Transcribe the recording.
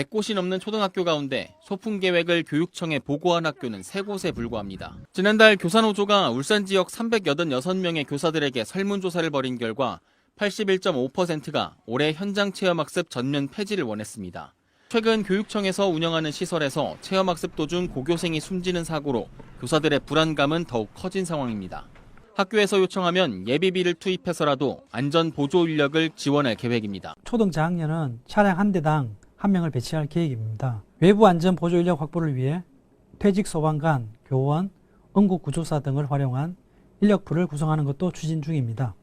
100곳이 넘는 초등학교 가운데 소풍 계획을 교육청에 보고한 학교는 3곳에 불과합니다. 지난달 교사노조가 울산 지역 386명의 교사들에게 설문조사를 벌인 결과 81.5%가 올해 현장 체험학습 전면 폐지를 원했습니다. 최근 교육청에서 운영하는 시설에서 체험학습 도중 고교생이 숨지는 사고로 교사들의 불안감은 더욱 커진 상황입니다. 학교에서 요청하면 예비비를 투입해서라도 안전 보조 인력을 지원할 계획입니다. 초등 저학년은 차량 한 대당 한 명을 배치할 계획입니다. 외부 안전 보조 인력 확보를 위해 퇴직 소방관, 교원, 응급 구조사 등을 활용한 인력풀을 구성하는 것도 추진 중입니다.